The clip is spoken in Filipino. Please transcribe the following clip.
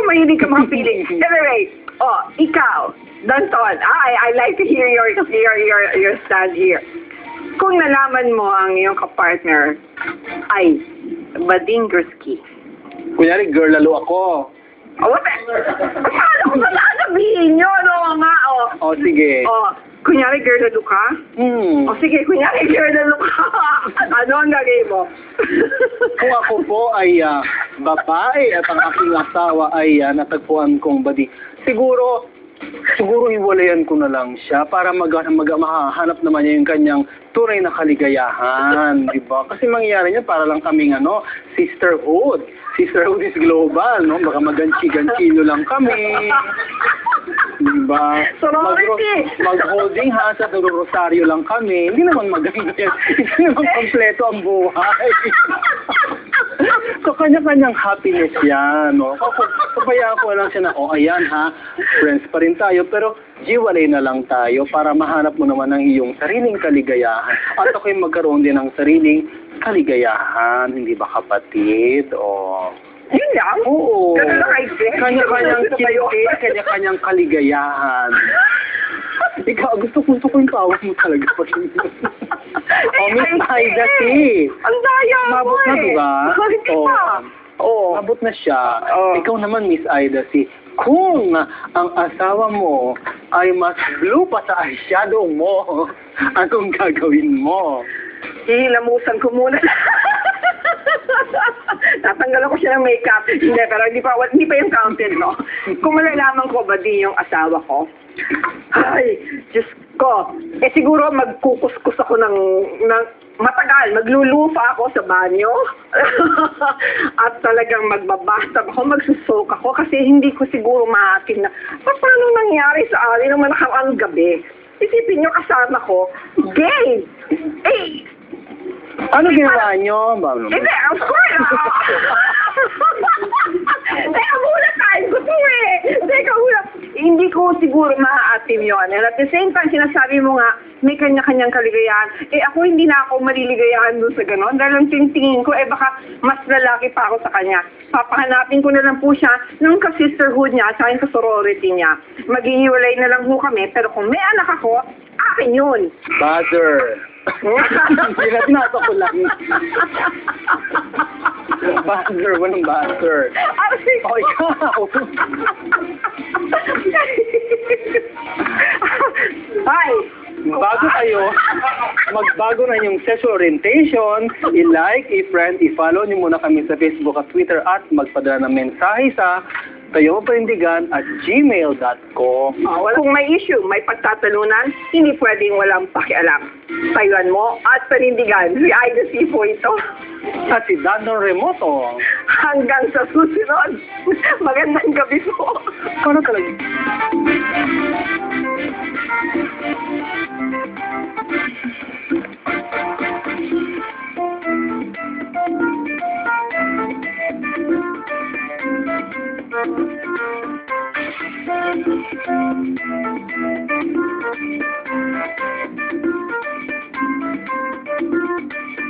ko mahilig ka mga feeling. Anyway, oh, ikaw, Danton, I, I like to hear your, your, your, your stand here. Kung nalaman mo ang iyong kapartner ay Badingerski. Kunyari, girl lalo ako. Oh, what the? Paano ko sasabihin yun? Oo nga, oh. O, sige. Oh, kunyari girl na ka? Hmm. O sige, kunyari girl na ka. ano ang gagawin mo? Kung ako po ay ah, babae at ang aking asawa ay ah, natagpuan kong badi, siguro, siguro hiwalayan ko na lang siya para mag, mag mahahanap naman niya yung kanyang tunay na kaligayahan, di ba? Kasi mangyayari niya para lang kaming ano, sisterhood. Sisterhood is global, no? Baka maganchi-ganchino lang kami. Di ba? Sorority! Mag- mag-holding hands at rosaryo lang kami. Hindi naman maganda yan. Hindi naman kompleto ang buhay. so, kanya-kanyang happiness yan. No? Pabayaan ko lang siya na, oh, ayan ha, friends pa rin tayo, pero jiwalay na lang tayo para mahanap mo naman ang iyong sariling kaligayahan. At ako'y magkaroon din ng sariling kaligayahan, hindi ba kapatid? O... Yun lang? Oo. Ganun lang kay Jen? Kanya-kanyang kiliti, kanya-kanyang kaligayahan. Ikaw, gusto ko gusto ko yung tawa mo talaga. oh, Miss Aida C. Ang daya mo Mabot na, eh. di ba? Hindi Oo. pa. Oo. Abot na siya. Oo. Ikaw naman, Miss Aida C. Kung ang asawa mo ay mas blue pa sa eyeshadow mo, anong gagawin mo? Hihilamusan ko muna. Tatanggalan ko siya ng makeup. Hindi, pero hindi pa, hindi pa yung counted, no? Kung malalaman ko ba din yung asawa ko, ay, Diyos ko. Eh siguro magkukuskus ako ng, ng matagal. Maglulufa ako sa banyo. At talagang magbabatag ako, magsusok ako kasi hindi ko siguro maatin na "Pa- paano nangyari sa akin nung nakaraang gabi. Isipin nyo kasama ko, gay! Eh, Ano ginawa? Ma'am? hindi, of course. Teka muna tayo. Gusto mo eh. Teka muna. Hindi ko siguro maaatim yun. And at the same time, sinasabi mo nga, may kanya-kanyang kaligayahan. Eh ako, hindi na ako maliligayahan dun sa ganon. Dahil ang tingin ko, eh baka mas lalaki pa ako sa kanya. Papahanapin ko na lang po siya ng ka-sisterhood niya sa akin ka-sorority niya. Maghihiwalay na lang po kami. Pero kung may anak ako, akin yun. Buzzer. Hindi na tinasok ko lang. Buzzer, walang buzzer. Ay, Oh, ikaw. Ay! Bago kayo, magbago na yung sexual orientation, i-like, i-friend, i-follow niyo muna kami sa Facebook at Twitter at magpadala ng mensahe sa tayo parindigan at gmail.com. Ah, wala- Kung may issue, may pagtatalunan, hindi pwedeng walang pakialam. Tayuan mo at panindigan. Si Ida C po ito at si Dado Remoto. Oh. Hanggang sa susunod, magandang gabi po. Ano talaga? Thank you.